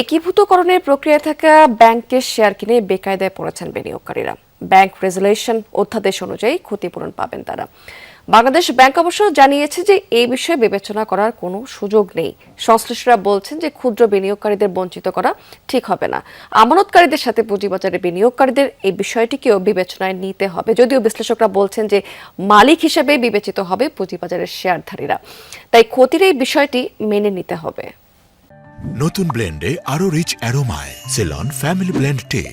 একীভূতকরণের প্রক্রিয়ায় থাকা ব্যাংকের শেয়ার কিনে বেকায়দায় পড়েছেন বিনিয়োগকারীরা। ব্যাংক রেজুলেশন অধ্যাদেশ অনুযায়ী ক্ষতিপূরণ পাবেন তারা। বাংলাদেশ ব্যাংক অবশ্য জানিয়েছে যে এই বিষয়ে বিবেচনা করার কোনো সুযোগ নেই। সংশ্লিষ্টরা বলছেন যে ক্ষুদ্র বিনিয়োগকারীদের বঞ্চিত করা ঠিক হবে না। আমানতকারীদের সাথে পুঁজিবাজারে বিনিয়োগকারীদের এই বিষয়টিকেও বিবেচনায় নিতে হবে। যদিও বিশ্লেষকরা বলছেন যে মালিক হিসেবে বিবেচিত হবে পুঁজিবাজারের শেয়ারধারীরা। তাই ক্ষতির এই বিষয়টি মেনে নিতে হবে। নতুন ব্লেন্ডে আরও রিচ অ্যারোমায় সেলন ফ্যামিলি ব্লেন্ড টে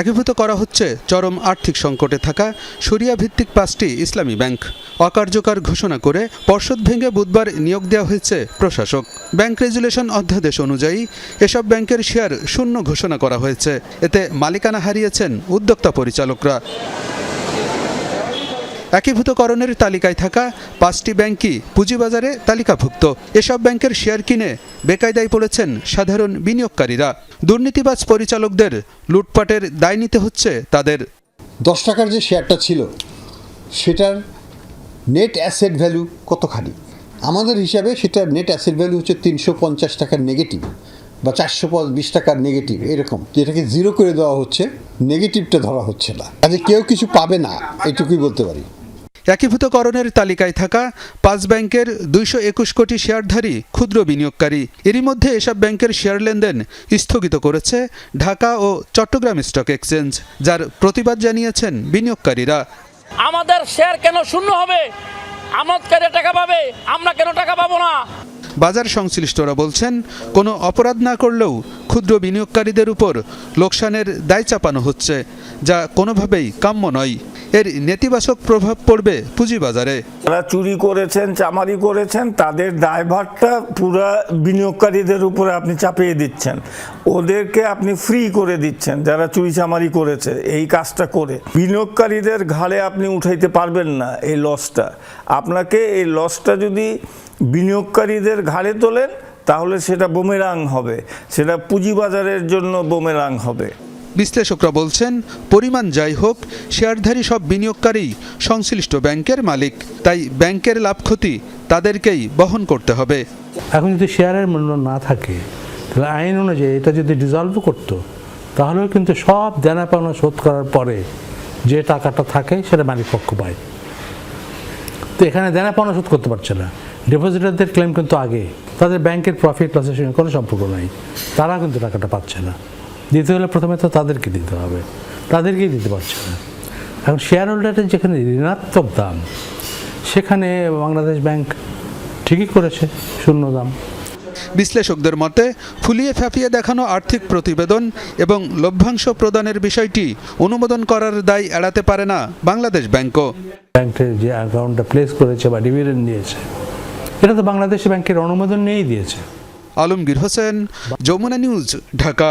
একীভূত করা হচ্ছে চরম আর্থিক সংকটে থাকা শরিয়া ভিত্তিক পাঁচটি ইসলামী ব্যাংক। অকার্যকর ঘোষণা করে পর্ষদ ভেঙে বুধবার নিয়োগ দেওয়া হয়েছে প্রশাসক। ব্যাংক রেজুলেশন অধ্যাদেশ অনুযায়ী এসব ব্যাংকের শেয়ার শূন্য ঘোষণা করা হয়েছে। এতে মালিকানা হারিয়েছেন উদ্যোক্তা পরিচালকরা। একীভূতকরণের তালিকায় থাকা পাঁচটি ব্যাংকই পুঁজিবাজারে তালিকাভুক্ত। এসব ব্যাংকের শেয়ার কিনে বেকায়দায় পড়েছেন সাধারণ বিনিয়োগকারীরা। দুর্নীতিবাজ পরিচালকদের লুটপাটের দায় নিতে হচ্ছে তাদের। দশ টাকার যে শেয়ারটা ছিল, সেটার নেট অ্যাসেট ভ্যালু কতখানি? আমাদের হিসাবে সেটার নেট অ্যাসেট ভ্যালু হচ্ছে তিনশো পঞ্চাশ টাকার নেগেটিভ বা চারশো বিশ টাকার নেগেটিভ এরকম। যেটাকে জিরো করে দেওয়া হচ্ছে নেগেটিভটা ধরা হচ্ছে না। কাজে কেউ কিছু পাবে না, এটুকুই বলতে পারি। একীভূতকরণের তালিকায় থাকা পাঁচ ব্যাংকের দুইশো একুশ কোটি শেয়ারধারী ক্ষুদ্র বিনিয়োগকারী। এরই মধ্যে এসব ব্যাংকের শেয়ার লেনদেন স্থগিত করেছে ঢাকা ও চট্টগ্রাম স্টক এক্সচেঞ্জ যার প্রতিবাদ জানিয়েছেন বিনিয়োগকারীরা। আমাদের শেয়ার কেন শূন্য হবে? আমদকারী টাকা পাবে? আমরা কেন টাকা পাবো না? বাজার সংশ্লিষ্টরা বলছেন কোনো অপরাধ না করলেও ক্ষুদ্র বিনিয়োগকারীদের উপর লোকসানের দায় চাপানো হচ্ছে যা কোনোভাবেই কাম্য নয়। এর নেতিবাচক প্রভাব পড়বে পুঁজিবাজারে। যারা চুরি করেছেন, চামারি করেছেন, তাদের দায়ভারটা পুরা বিনিয়োগকারীদের উপরে আপনি চাপিয়ে দিচ্ছেন। ওদেরকে আপনি ফ্রি করে দিচ্ছেন, যারা চুরি চামারি করেছে, এই কাজটা করে। বিনিয়োগকারীদের ঘাড়ে আপনি উঠাইতে পারবেন না এই লসটা আপনাকে এই লসটা যদি বিনিয়োগকারীদের ঘাড়ে তোলেন, তাহলে সেটা বোমেরাং হবে। সেটা পুঁজিবাজারের জন্য বোমেরাং হবে। বিশ্লেষকরা বলছেন, পরিমাণ যাই হোক, শেয়ারধারী সব বিনিয়োগকারী সংশ্লিষ্ট ব্যাংকের মালিক। তাই ব্যাংকের লাভ ক্ষতি তাদেরকেই বহন করতে হবে। এখন যদি শেয়ারের মূল্য না থাকে, তাহলে আইন অনুযায়ী এটা যদি ডিজলভ করতো, তাহলেও কিন্তু সব দেনা পাওনা শোধ করার পরে যে টাকাটা থাকে সেটা মালিক পক্ষ পায়। তো এখানে দেনা পাওনা শোধ করতে পারছে না। ডিপোজিটারদের ক্লেম কিন্তু আগে। তাদের ব্যাংকের প্রফিট লসের সঙ্গে কোনো সম্পর্ক নাই। তারা কিন্তু টাকাটা পাচ্ছে না। দিতে হলে প্রথমে তো তাদেরকে দিতে হবে। তাদেরকেই দিতে পারছে না। এখন শেয়ার হোল্ডারের যেখানে ঋণাত্মক দাম সেখানে বাংলাদেশ ব্যাংক ঠিকই করেছে শূন্য দাম। বিশ্লেষকদের মতে ফুলিয়ে ফাঁপিয়ে দেখানো আর্থিক প্রতিবেদন এবং লভ্যাংশ প্রদানের বিষয়টি অনুমোদন করার দায় এড়াতে পারে না বাংলাদেশ ব্যাংকও। ব্যাংকের যে অ্যাকাউন্টটা প্লেস করেছে বা ডিভিডেন্ড দিয়েছে এটা তো বাংলাদেশ ব্যাংকের অনুমোদন নিয়েই দিয়েছে। আলমগীর হোসেন যমুনা নিউজ ঢাকা।